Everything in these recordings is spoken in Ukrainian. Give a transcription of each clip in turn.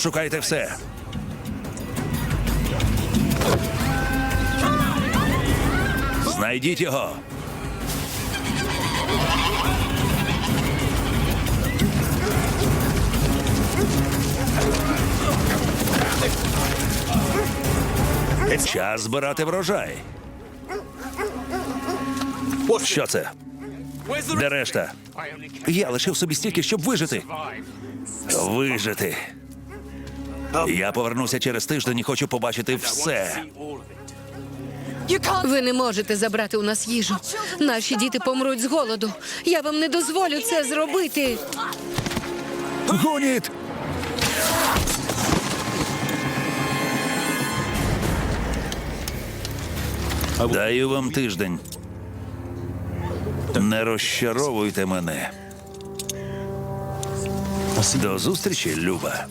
Обшукайте все. Знайдіть його. Час збирати врожай. Що це? Де решта? Я лишив собі стільки, щоб вижити. Вижити. Я повернуся через тиждень і хочу побачити все. Ви не можете забрати у нас їжу. Наші діти помруть з голоду. Я вам не дозволю це зробити. Гуніт! Даю вам тиждень. Не розчаровуйте мене. До зустрічі, Люба.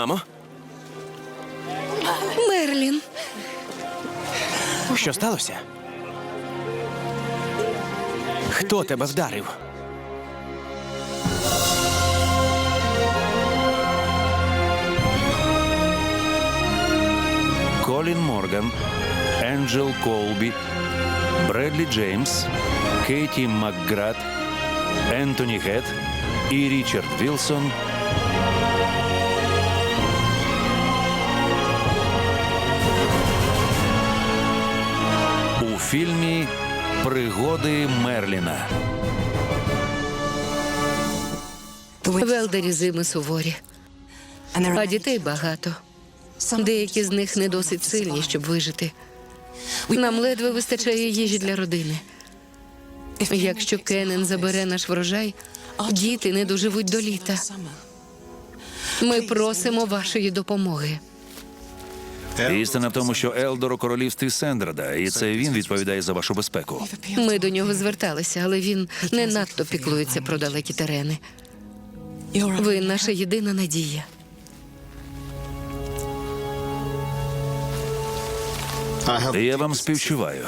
Мамо, що сталося? Хто тебе вдарив? Колін Морган, Енджел Колбі, Бредлі Джеймс, Кейті Макград, Ентоні Гет і Річард Вілсон. Пригоди Мерліна. велдері зими суворі, а дітей багато. Деякі з них не досить сильні, щоб вижити. Нам ледве вистачає їжі для родини. Якщо Кеннен забере наш врожай, діти не доживуть до літа. Ми просимо вашої допомоги. Істина в тому, що Елдор у королівстві Сендрада, і це він відповідає за вашу безпеку. Ми до нього зверталися, але він не надто піклується про далекі терени. Ви наша єдина надія. Я вам співчуваю.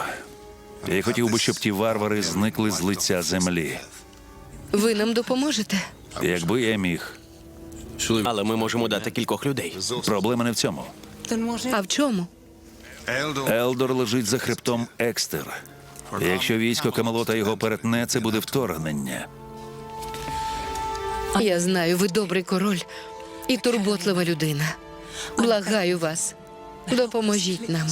Я хотів би, щоб ті варвари зникли з лиця землі. Ви нам допоможете? Якби я міг. Але ми можемо дати кількох людей. Проблема не в цьому. А в чому? Елдор лежить за хребтом Екстер. Якщо військо Камелота його перетне, це буде вторгнення. Я знаю, ви добрий король і турботлива людина. Благаю вас, допоможіть нам.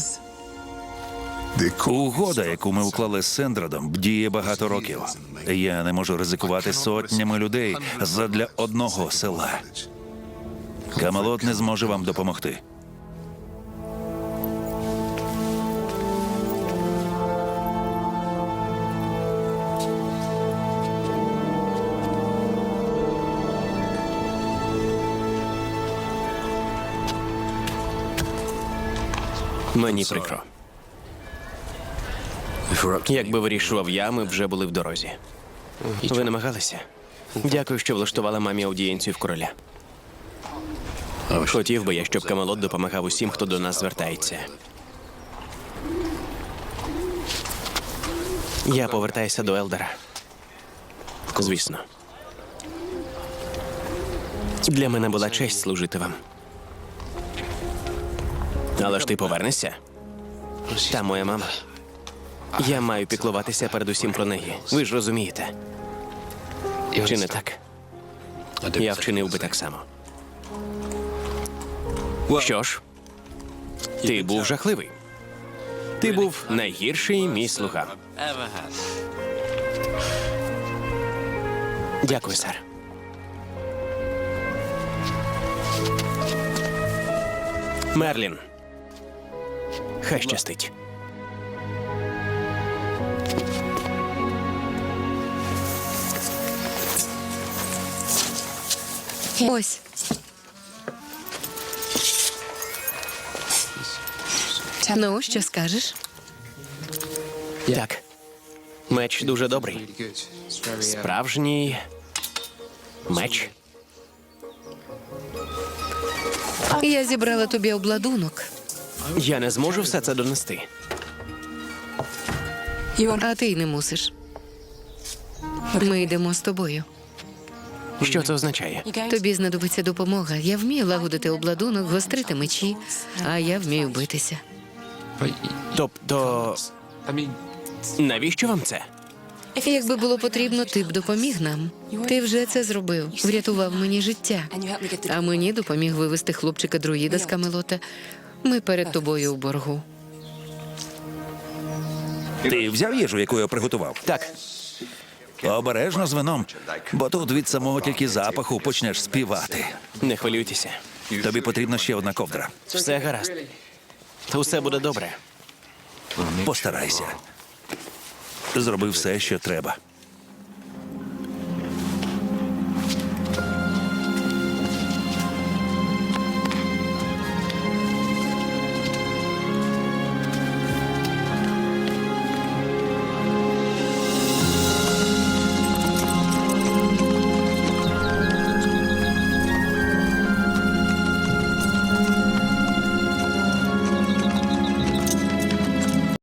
Угода, яку ми уклали з Сендрадом, діє багато років. Я не можу ризикувати сотнями людей задля одного села. Камелот не зможе вам допомогти. Мені прикро. Якби вирішував я, ми вже були в дорозі. Ви намагалися? Дякую, що влаштували мамі аудієнцію в короля. Хотів би я, щоб Камелот допомагав усім, хто до нас звертається. Я повертаюся до Елдера. Звісно. Для мене була честь служити вам. Але ж ти повернешся? Та моя мама. Я маю піклуватися передусім про неї. Ви ж розумієте. Чи не так? Я вчинив би так само. Що ж, ти був жахливий. Ти був найгірший мій слуга. Дякую, сер. Мерлін. Хай щастить. Ось. Ну, що скажеш? Так. Меч дуже добрий. Справжній меч. Я зібрала тобі обладунок, Я не зможу все це донести. а ти й не мусиш. Ми йдемо з тобою. Що це означає? Тобі знадобиться допомога. Я вмію лагодити обладунок, гострити мечі, а я вмію битися. Тобто, навіщо вам це? Якби було потрібно, ти б допоміг нам. Ти вже це зробив, врятував мені життя. А мені допоміг вивести хлопчика друїда з Камелота. Ми перед тобою у боргу. Ти взяв їжу, яку я приготував? Так, Обережно з вином, бо тут від самого тільки запаху почнеш співати. не хвилюйтеся. Тобі потрібна ще одна ковдра. Все гаразд. Усе буде добре. Постарайся. Зроби все, що треба.